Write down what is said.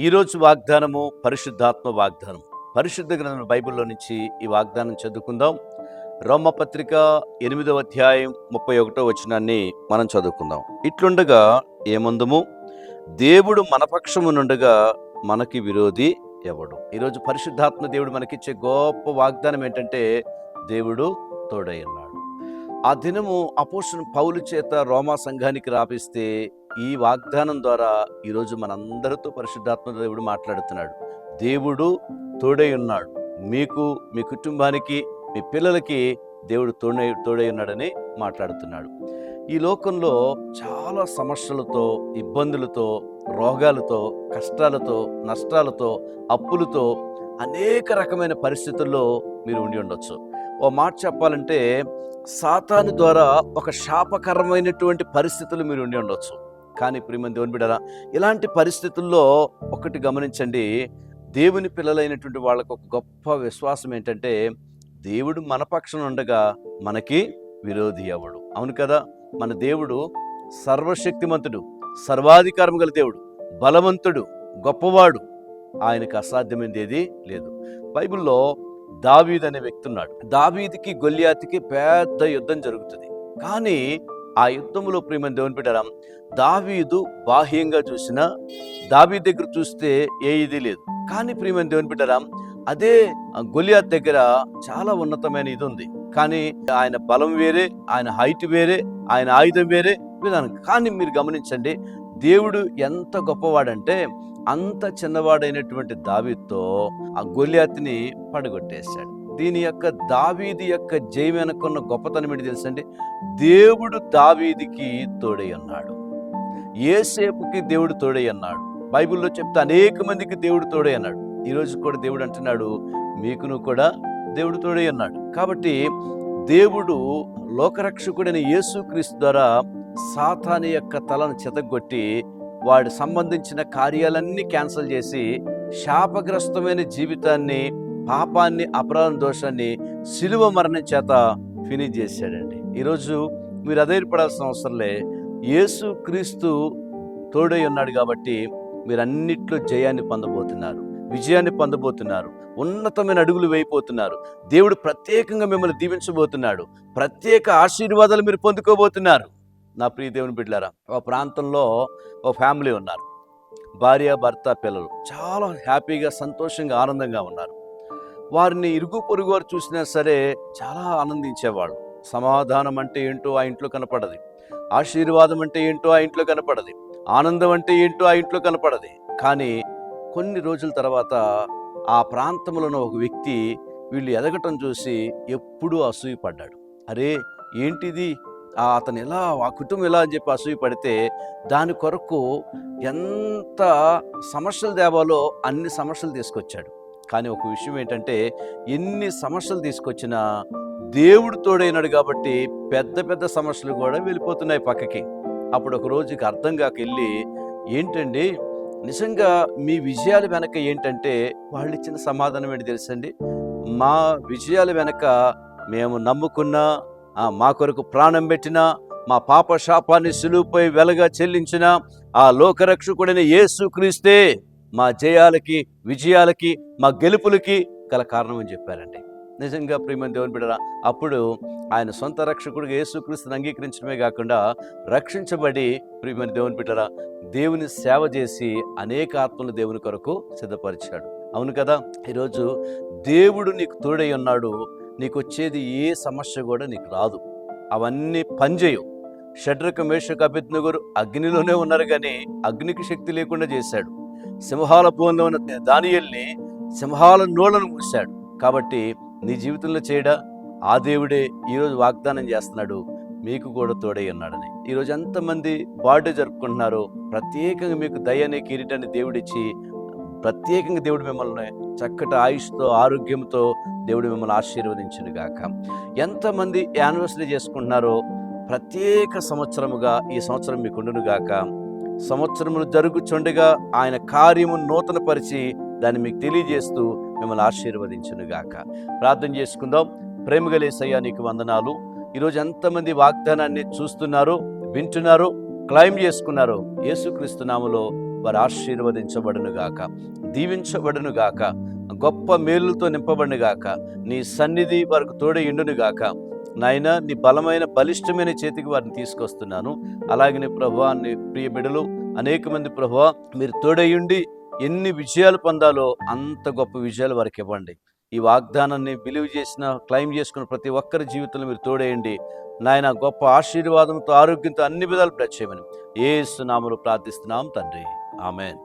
ఈరోజు వాగ్దానము పరిశుద్ధాత్మ వాగ్దానం పరిశుద్ధ గ్రంథం బైబిల్లో నుంచి ఈ వాగ్దానం చదువుకుందాం. రోమపత్రిక ఎనిమిదవ అధ్యాయం ముప్పై ఒకటో వచనాన్ని మనం చదువుకుందాం. ఇట్లుండగా ఏముందము? దేవుడు మనపక్షమునుండగా మనకి విరోధి ఎవడు? ఈరోజు పరిశుద్ధాత్మ దేవుడు మనకిచ్చే గొప్ప వాగ్దానం ఏంటంటే దేవుడు తోడై ఉన్నాడు. ఆ దినము అపోషన్ పౌలు చేత రోమా సంఘానికి రాపిస్తే ఈ వాగ్దానం ద్వారా ఈరోజు మనందరితో పరిశుద్ధాత్మ దేవుడు మాట్లాడుతున్నాడు. దేవుడు తోడై ఉన్నాడు. మీకు మీ కుటుంబానికి మీ పిల్లలకి దేవుడు తోడై తోడై ఉన్నాడని మాట్లాడుతున్నాడు. ఈ లోకంలో చాలా సమస్యలతో ఇబ్బందులతో రోగాలతో కష్టాలతో నష్టాలతో అప్పులతో అనేక రకమైన పరిస్థితుల్లో మీరు ఉండి ఉండొచ్చు. ఓ మాట చెప్పాలంటే సాతాను ద్వారా ఒక శాపకరమైనటువంటి పరిస్థితులు మీరు ఉండి ఉండొచ్చు. కానీ ప్రియమైన దేవుని బిడ్డరా ఇలాంటి పరిస్థితుల్లో ఒకటి గమనించండి. దేవుని పిల్లలైనటువంటి వాళ్ళకు ఒక గొప్ప విశ్వాసం ఏంటంటే దేవుడు మన పక్షం ఉండగా మనకి విరోధి అవ్వడు అవును కదా? మన దేవుడు సర్వశక్తిమంతుడు సర్వాధికారం గల దేవుడు బలవంతుడు గొప్పవాడు. ఆయనకు అసాధ్యమైనది ఏది లేదు. బైబిల్లో దావీద్ అనే వ్యక్తి ఉన్నాడు. దావీదికి గొల్లియాతికి పెద్ద యుద్ధం జరుగుతుంది. కానీ ఆ యుద్ధంలో ప్రియమైన దేవుని పెట్టారా దావీదు బాహ్యంగా చూసిన దావీ దగ్గర చూస్తే ఏ ఇది లేదు. కానీ ప్రియమైన దేవుని పెట్టారా అదే గొలియాత్ దగ్గర చాలా ఉన్నతమైన ఇది ఉంది. కానీ ఆయన బలం వేరే ఆయన హైట్ వేరే ఆయన ఆయుధం వేరే విధానం. కానీ మీరు గమనించండి దేవుడు ఎంత గొప్పవాడంటే అంత చిన్నవాడైనటువంటి దావితో ఆ గొలియాతిని పడగొట్టేశాడు. దీని యొక్క దావీది యొక్క జయం వెనకున్న గొప్పతనం ఏంటి తెలుసండి? దేవుడు దావీదికి తోడై అన్నాడు ఏసేపుకి దేవుడు తోడై అన్నాడు బైబిల్లో చెప్తే అనేక మందికి దేవుడు తోడై అన్నాడు ఈరోజు కూడా దేవుడు అంటున్నాడు మీకును కూడా దేవుడు తోడై అన్నాడు కాబట్టి దేవుడు లోకరక్షకుడైన యేసుక్రీస్తు ద్వారా సాతాని యొక్క తలను చెతగొట్టి వాడి సంబంధించిన కార్యాలన్నీ క్యాన్సిల్ చేసి శాపగ్రస్తమైన జీవితాన్ని పాపాన్ని అపరాధం దోషాన్ని సిలువ మరణం చేత ఫినిష్ చేశాడండి. ఈరోజు మీరు అధైర్యపడాల్సిన అవసరంలే యేసు క్రీస్తు తోడై ఉన్నాడు కాబట్టి మీరు అన్నిట్లో జయాన్ని పొందబోతున్నారు. విజయాన్ని పొందబోతున్నారు. ఉన్నతమైన అడుగులు వేయిపోతున్నారు దేవుడు ప్రత్యేకంగా మిమ్మల్ని దీవించబోతున్నాడు. ప్రత్యేక ఆశీర్వాదాలు మీరు పొందుకోబోతున్నారు. నా ప్రియ దేవుని బిడ్డారా ఒక ప్రాంతంలో ఒక ఫ్యామిలీ ఉన్నారు. భార్య భర్త పిల్లలు చాలా హ్యాపీగా సంతోషంగా ఆనందంగా ఉన్నారు. వారిని ఇరుగు పొరుగు వారు చూసినా సరే చాలా ఆనందించేవాళ్ళు. సమాధానం అంటే ఏంటో ఆ ఇంట్లో కనపడదు. ఆశీర్వాదం అంటే ఏంటో ఆ ఇంట్లో కనపడదు. ఆనందం అంటే ఏంటో ఆ ఇంట్లో కనపడది. కానీ కొన్ని రోజుల తర్వాత ఆ ప్రాంతంలోని ఒక వ్యక్తి వీళ్ళు ఎదగటం చూసి ఎప్పుడూ అసూయపడ్డాడు. అరే ఏంటిది? ఆ అతను ఎలా ఆ కుటుంబం ఎలా? అని చెప్పి అసూయ పడితే దాని కొరకు ఎంత సమస్యలు తేవాలో అన్ని సమస్యలు తీసుకొచ్చాడు. కానీ ఒక విషయం ఏంటంటే ఎన్ని సమస్యలు తీసుకొచ్చినా దేవుడు తోడైనాడు కాబట్టి పెద్ద పెద్ద సమస్యలు కూడా వెళ్ళిపోతున్నాయి పక్కకి. అప్పుడు ఒక రోజుకి అర్థం కాక వెళ్ళి ఏంటండి నిజంగా మీ విజయాల వెనక ఏంటంటే వాళ్ళు ఇచ్చిన సమాధానం ఏంటి తెలుసండి? మా విజయాల వెనక మేము నమ్ముకున్న మా కొరకు ప్రాణం పెట్టిన మా పాప శాపాన్ని సులువుపై వెలగా చెల్లించిన ఆ లోకరక్షకుడైన యేసు క్రీస్తే మా జయాలకి విజయాలకి మా గెలుపులకి గల కారణం అని చెప్పారండి నిజంగా ప్రియమైన దేవుని బిడ్డరా అప్పుడు ఆయన సొంత రక్షకుడిగా యేసుక్రీస్తుని అంగీకరించడమే కాకుండా రక్షించబడి ప్రియమైన దేవుని బిడ్డరా దేవుని సేవ చేసి అనేక ఆత్మలు దేవుని కొరకు సిద్ధపరిచాడు. అవును కదా ఈరోజు దేవుడు నీకు తోడై ఉన్నాడు నీకు వచ్చేది ఏ సమస్య కూడా నీకు రాదు. అవన్నీ పనిచేయవు షడ్రక మేషక అభిజ్ఞగురు అగ్నిలోనే ఉన్నారు కానీ అగ్నికి శక్తి లేకుండా చేశాడు. సింహాల భూమిలో ఉన్న దానియల్ని సింహాల నోళ్ళను మూశాడు. కాబట్టి నీ జీవితంలో చేయడా ఆ దేవుడే ఈరోజు వాగ్దానం చేస్తున్నాడు. మీకు కూడా తోడై ఉన్నాడని. ఈరోజు ఎంతమంది బర్త్డే జరుపుకుంటున్నారో ప్రత్యేకంగా మీకు దయ అనే కిరీటాన్ని దేవుడిచ్చి ప్రత్యేకంగా దేవుడు మిమ్మల్ని చక్కటి ఆయుష్తో ఆరోగ్యంతో దేవుడు మిమ్మల్ని ఆశీర్వదించును గాక ఎంతమంది యానివర్సరీ చేసుకుంటున్నారో ప్రత్యేక సంవత్సరముగా ఈ సంవత్సరం మీకు గాక సంవత్సరములు జరుగుచుండగా ఆయన కార్యము నూతనపరిచి దాన్ని మీకు తెలియజేస్తూ మిమ్మల్ని ఆశీర్వదించను గాక ప్రార్థన చేసుకుందాం. ప్రేమగలేసయ్యా నీకు వందనాలు. ఈరోజు ఎంతమంది వాగ్దానాన్ని చూస్తున్నారు వింటున్నారు క్లైమ్ చేసుకున్నారు యేసుక్రీస్తు నామలో వారు ఆశీర్వదించబడును గాక దీవించబడును గాక గొప్ప మేలులతో నింపబడును గాక నీ సన్నిధి వారికి తోడే ఇండును గాక నాయన నీ బలమైన బలిష్టమైన చేతికి వారిని తీసుకొస్తున్నాను. అలాగనే ప్రభా నీ ప్రియ బిడలు అనేక మంది ప్రభా మీరు తోడయ్యుండి ఎన్ని విజయాలు పొందాలో అంత గొప్ప విజయాలు వారికి ఇవ్వండి. ఈ వాగ్దానాన్ని బిలీవ్ చేసిన క్లైమ్ చేసుకున్న ప్రతి ఒక్కరి జీవితంలో మీరు తోడేయండి నాయన గొప్ప ఆశీర్వాదంతో ఆరోగ్యంతో అన్ని విధాలు ప్రత్యేమని ఏ సునామలు ప్రార్థిస్తున్నాం తండ్రి. ఆమెన్.